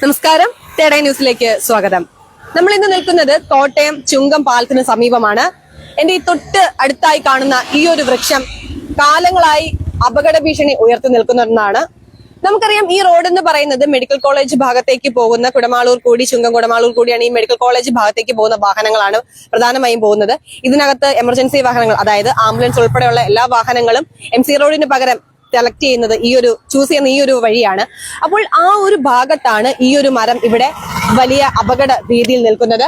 നമസ്കാരം. തേടേ ന്യൂസിലേക്ക് സ്വാഗതം. നമ്മൾ ഇന്ന് നിൽക്കുന്നത് കോട്ടയം ചുങ്കം പാലത്തിന് സമീപമാണ്. എന്റെ ഈ തൊട്ട് അടുത്തായി കാണുന്ന ഈ ഒരു വൃക്ഷം കാലങ്ങളായി അപകട ഭീഷണി ഉയർത്തി നിൽക്കുന്നതെന്നാണ് നമുക്കറിയാം ഈ റോഡ് എന്ന് പറയുന്നത് മെഡിക്കൽ കോളേജ് ഭാഗത്തേക്ക് പോകുന്ന കുടമാളൂർ കൂടി ചുങ്കം കുടമാളൂർ കൂടിയാണ് ഈ മെഡിക്കൽ കോളേജ് ഭാഗത്തേക്ക് പോകുന്ന വാഹനങ്ങളാണ് പ്രധാനമായും പോകുന്നത്. ഇതിനകത്ത് എമർജൻസി വാഹനങ്ങൾ അതായത് ആംബുലൻസ് ഉൾപ്പെടെയുള്ള എല്ലാ വാഹനങ്ങളും എം സി റോഡിന് പകരം സെലക്ട് ചെയ്യുന്നത് ഈ ഒരു ചൂസ് ചെയ്യുന്ന ഈ ഒരു വഴിയാണ്. അപ്പോൾ ആ ഒരു ഭാഗത്താണ് ഈ ഒരു മരം ഇവിടെ വലിയ അപകട രീതിയിൽ നിൽക്കുന്നത്.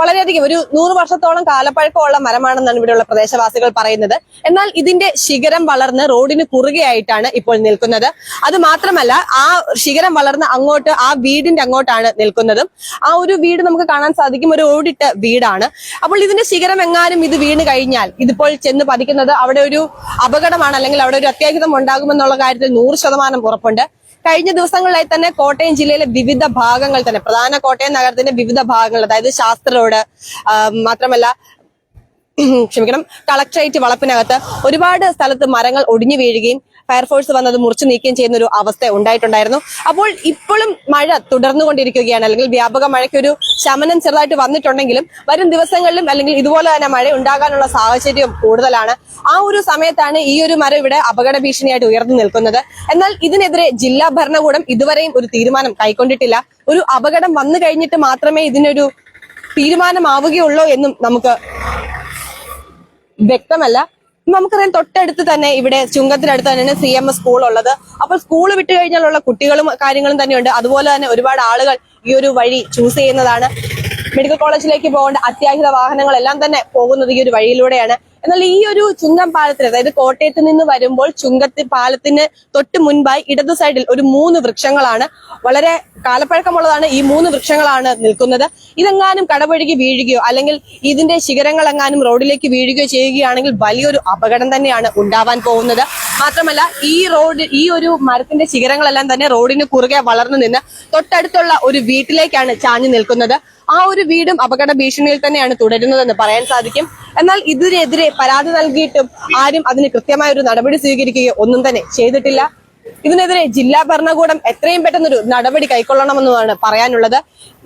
വളരെയധികം ഒരു നൂറ് വർഷത്തോളം കാലപ്പഴക്കമുള്ള മരമാണെന്നാണ് ഇവിടെയുള്ള പ്രദേശവാസികൾ പറയുന്നത്. എന്നാൽ ഇതിന്റെ ശിഖരം വളർന്ന് റോഡിന് കുറുകെയായിട്ടാണ് ഇപ്പോൾ നിൽക്കുന്നത്. അത് മാത്രമല്ല ആ ശിഖരം വളർന്ന് അങ്ങോട്ട് ആ വീടിന്റെ അങ്ങോട്ടാണ് നിൽക്കുന്നതും. ആ ഒരു വീട് നമുക്ക് കാണാൻ സാധിക്കും. ഒരു ഓടിട്ട വീടാണ്. അപ്പോൾ ഇതിന്റെ ശിഖരം എങ്ങാനും ഇത് വീണ് കഴിഞ്ഞാൽ ഇതിപ്പോൾ ചെന്ന് പതിക്കുന്നത് അവിടെ ഒരു അപകടമാണ് അല്ലെങ്കിൽ അവിടെ ഒരു അത്യാഹിതം ഉണ്ടാകുമെന്നുള്ള കാര്യത്തിൽ നൂറ് ശതമാനം ഉറപ്പുണ്ട്. കഴിഞ്ഞ ദിവസങ്ങളിലായി തന്നെ കോട്ടയം ജില്ലയിലെ വിവിധ ഭാഗങ്ങൾ തന്നെ പ്രധാന കോട്ടയം നഗരത്തിന്റെ വിവിധ ഭാഗങ്ങൾ അതായത് ശാസ്ത്ര റോഡ് മാത്രമല്ല ക്ഷമിക്കണം. കളക്ടറേറ്റ് വളപ്പിനകത്ത് ഒരുപാട് സ്ഥലത്ത് മരങ്ങൾ ഒടിഞ്ഞു വീഴുകയും ഫയർഫോഴ്സ് വന്നത് മുറിച്ചു നീക്കുകയും ചെയ്യുന്ന ഒരു അവസ്ഥ ഉണ്ടായിട്ടുണ്ടായിരുന്നു. അപ്പോൾ ഇപ്പോഴും മഴ തുടർന്നുകൊണ്ടിരിക്കുകയാണ്. അല്ലെങ്കിൽ വ്യാപക മഴയ്ക്കൊരു ശമനം ചെറുതായിട്ട് വന്നിട്ടുണ്ടെങ്കിലും വരും ദിവസങ്ങളിലും അല്ലെങ്കിൽ ഇതുപോലെ തന്നെ മഴ ഉണ്ടാകാനുള്ള സാഹചര്യം കൂടുതലാണ്. ആ ഒരു സമയത്താണ് ഈ ഒരു മരം ഇവിടെ അപകട ഭീഷണിയായിട്ട് ഉയർന്നു നിൽക്കുന്നത്. എന്നാൽ ഇതിനെതിരെ ജില്ലാ ഭരണകൂടം ഇതുവരെയും ഒരു തീരുമാനം കൈക്കൊണ്ടിട്ടില്ല. ഒരു അപകടം വന്നു കഴിഞ്ഞിട്ട് മാത്രമേ ഇതിനൊരു തീരുമാനമാവുകയുള്ളൂ എന്നും നമുക്ക് വ്യക്തമല്ല. നമുക്കറിയാം തൊട്ടടുത്ത് തന്നെ ഇവിടെ ചുങ്കത്തിനടുത്ത് തന്നെയാണ് സി എം എസ് സ്കൂൾ ഉള്ളത്. അപ്പോൾ സ്കൂൾ വിട്ടു കഴിഞ്ഞാലുള്ള കുട്ടികളും കാര്യങ്ങളും തന്നെയുണ്ട്. അതുപോലെ തന്നെ ഒരുപാട് ആളുകൾ ഈ ഒരു വഴി ചൂസ് ചെയ്യുന്നതാണ്. മെഡിക്കൽ കോളേജിലേക്ക് പോകേണ്ട അത്യാഹിത വാഹനങ്ങളെല്ലാം തന്നെ പോകുന്നത് ഈ ഒരു വഴിയിലൂടെയാണ്. എന്നാൽ ഈ ഒരു ചുങ്കം പാലത്തിന് അതായത് കോട്ടയത്ത് നിന്ന് വരുമ്പോൾ ചുങ്കത്തി പാലത്തിന് തൊട്ട് മുൻപായി ഇടതു സൈഡിൽ ഒരു മൂന്ന് വൃക്ഷങ്ങളാണ്. വളരെ കാലപ്പഴക്കമുള്ളതാണ് ഈ മൂന്ന് വൃക്ഷങ്ങളാണ് നിൽക്കുന്നത്. ഇതെങ്ങാനും കടപൊഴുകി വീഴുകയോ അല്ലെങ്കിൽ ഇതിന്റെ ശിഖരങ്ങൾ എങ്ങാനും റോഡിലേക്ക് വീഴുകയോ ചെയ്യുകയാണെങ്കിൽ വലിയൊരു അപകടം തന്നെയാണ് ഉണ്ടാവാൻ പോകുന്നത്. മാത്രമല്ല ഈ റോഡ് ഈ ഒരു മരത്തിന്റെ ശിഖരങ്ങളെല്ലാം തന്നെ റോഡിന് കുറുകെ വളർന്നു നിന്ന് തൊട്ടടുത്തുള്ള ഒരു വീട്ടിലേക്കാണ് ചാഞ്ഞു നിൽക്കുന്നത്. ആ ഒരു വീടും അപകട ഭീഷണിയിൽ തന്നെയാണ് തുടരുന്നതെന്ന് പറയാൻ സാധിക്കും. എന്നാൽ ഇതിനെതിരെ പരാതി നൽകിയിട്ടും ആരും അതിന് കൃത്യമായ ഒരു നടപടി സ്വീകരിക്കുകയോ ഒന്നും തന്നെ ചെയ്തിട്ടില്ല. ഇതിനെതിരെ ജില്ലാ ഭരണകൂടം എത്രയും പെട്ടെന്നൊരു നടപടി കൈക്കൊള്ളണമെന്നുമാണ് പറയാനുള്ളത്.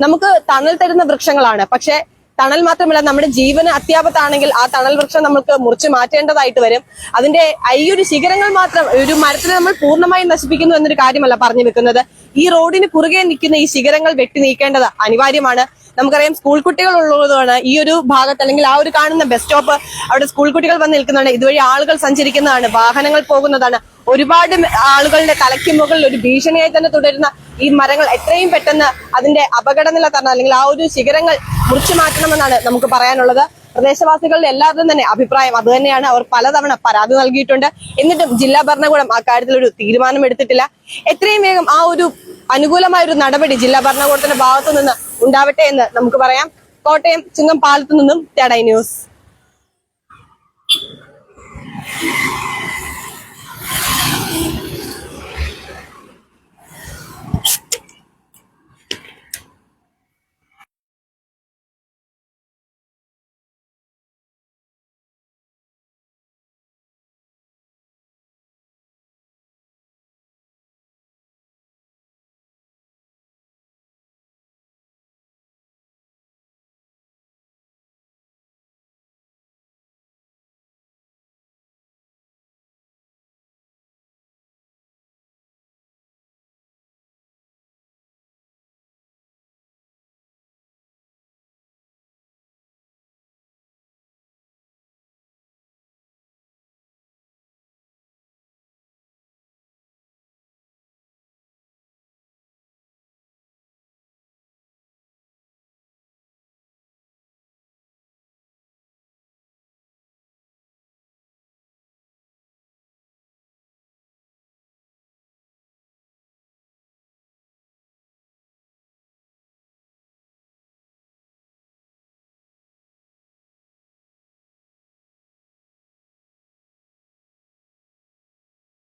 നമുക്ക് തണൽ തരുന്ന വൃക്ഷങ്ങളാണ്. പക്ഷേ തണൽ മാത്രമല്ല നമ്മുടെ ജീവന് അത്യാപത്താണെങ്കിൽ ആ തണൽ വൃക്ഷം നമുക്ക് മുറിച്ചു മാറ്റേണ്ടതായിട്ട് വരും. അതിന്റെ ഈ ഒരു ശിഖരങ്ങൾ മാത്രം ഒരു മരത്തിനെ നമ്മൾ പൂർണമായും നശിപ്പിക്കുന്നു എന്നൊരു കാര്യമല്ല പറഞ്ഞു വെക്കുന്നത്. ഈ റോഡിന് കുറുകെ നിൽക്കുന്ന ഈ ശിഖരങ്ങൾ വെട്ടി നീക്കേണ്ടത് അനിവാര്യമാണ്. നമുക്കറിയാം സ്കൂൾ കുട്ടികൾ ഉള്ളതുമാണ് ഈ ഒരു ഭാഗത്ത് അല്ലെങ്കിൽ ആ ഒരു കാണുന്ന ബസ് സ്റ്റോപ്പ് അവിടെ സ്കൂൾ കുട്ടികൾ വന്ന് നിൽക്കുന്നതാണ്. ഇതുവഴി ആളുകൾ സഞ്ചരിക്കുന്നതാണ് വാഹനങ്ങൾ പോകുന്നതാണ്. ഒരുപാട് ആളുകളുടെ തലയ്ക്ക് മുകളിൽ ഒരു ഭീഷണിയായി തന്നെ തുടരുന്ന ഈ മരങ്ങൾ എത്രയും പെട്ടെന്ന് അതിന്റെ അപകടനില തരണം അല്ലെങ്കിൽ ആ ഒരു ശിഖരങ്ങൾ മുറിച്ചു മാറ്റണമെന്നാണ് നമുക്ക് പറയാനുള്ളത്. പ്രദേശവാസികളുടെ എല്ലാവരും തന്നെ അഭിപ്രായം അത് തന്നെയാണ്. അവർ പലതവണ പരാതി നൽകിയിട്ടുണ്ട്. എന്നിട്ടും ജില്ലാ ഭരണകൂടം ആ കാര്യത്തിൽ ഒരു തീരുമാനം എടുത്തിട്ടില്ല എത്രയും വേഗം ആ ഒരു അനുകൂലമായ ഒരു നടപടി ജില്ലാ ഭരണകൂടത്തിന്റെ ഭാഗത്തു നിന്ന് ഉണ്ടാവട്ടെ എന്ന് നമുക്ക് പറയാം. കോട്ടയം ചുങ്കം പാലത്തു നിന്നും തേടൈ ന്യൂസ്.